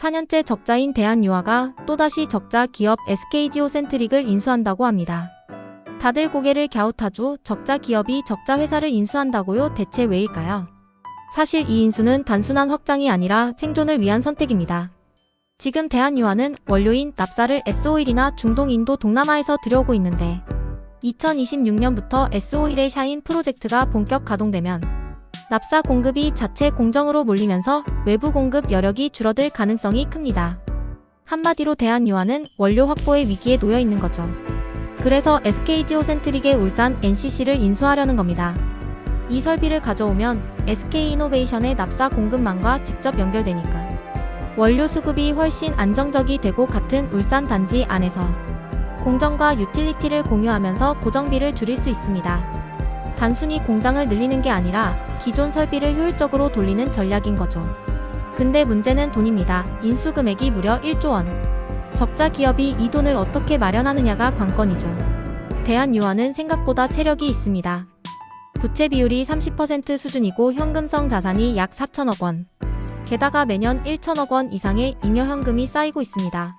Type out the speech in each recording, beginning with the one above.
4년째 적자인 대한유화가 또다시 적자 기업 SK지오센트릭을 인수한다고 합니다. 다들 고개를 갸웃하죠. 적자 기업이 적자 회사를 인수한다고요? 대체 왜일까요? 사실 이 인수는 단순한 확장이 아니라 생존을 위한 선택입니다. 지금 대한유화는 원료인 납사를 S-오일이나 중동 인도 동남아에서 들여오고 있는데 2026년부터 S-오일의 샤인 프로젝트가 본격 가동되면 납사 공급이 자체 공정으로 몰리면서 외부 공급 여력이 줄어들 가능성이 큽니다. 한마디로 대한 유화는 원료 확보의 위기에 놓여 있는 거죠. 그래서 SK지오센트릭의 울산 NCC를 인수하려는 겁니다. 이 설비를 가져오면 SK이노베이션의 납사 공급망과 직접 연결되니까 원료 수급이 훨씬 안정적이 되고 같은 울산 단지 안에서 공정과 유틸리티를 공유하면서 고정비를 줄일 수 있습니다. 단순히 공장을 늘리는 게 아니라 기존 설비를 효율적으로 돌리는 전략인 거죠. 근데 문제는 돈입니다. 인수 금액이 무려 1조 원. 적자 기업이 이 돈을 어떻게 마련하느냐가 관건이죠. 대한유화는 생각보다 체력이 있습니다. 부채 비율이 30% 수준이고 현금성 자산이 약 4천억 원. 게다가 매년 1천억 원 이상의 잉여 현금이 쌓이고 있습니다.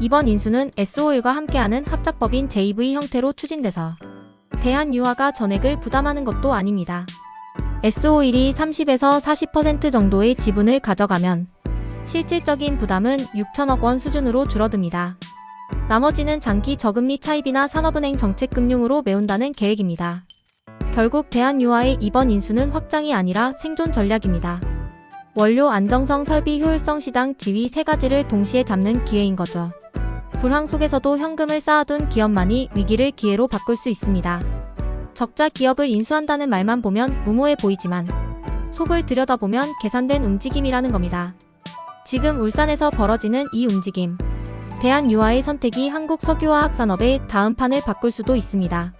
이번 인수는 S-오일과 함께하는 합작법인 JV 형태로 추진돼서 대한유화가 전액을 부담하는 것도 아닙니다. S-오일이 30에서 40% 정도의 지분을 가져가면 실질적인 부담은 6천억 원 수준으로 줄어듭니다. 나머지는 장기 저금리 차입이나 산업은행 정책금융으로 메운다는 계획입니다. 결국 대한유화의 이번 인수는 확장이 아니라 생존 전략입니다. 원료 안정성, 설비 효율성, 시장 지위 세 가지를 동시에 잡는 기회인 거죠. 불황 속에서도 현금을 쌓아둔 기업만이 위기를 기회로 바꿀 수 있습니다. 적자 기업을 인수한다는 말만 보면 무모해 보이지만 속을 들여다보면 계산된 움직임이라는 겁니다. 지금 울산에서 벌어지는 이 움직임. 대한 유화의 선택이 한국 석유화학 산업의 다음 판을 바꿀 수도 있습니다.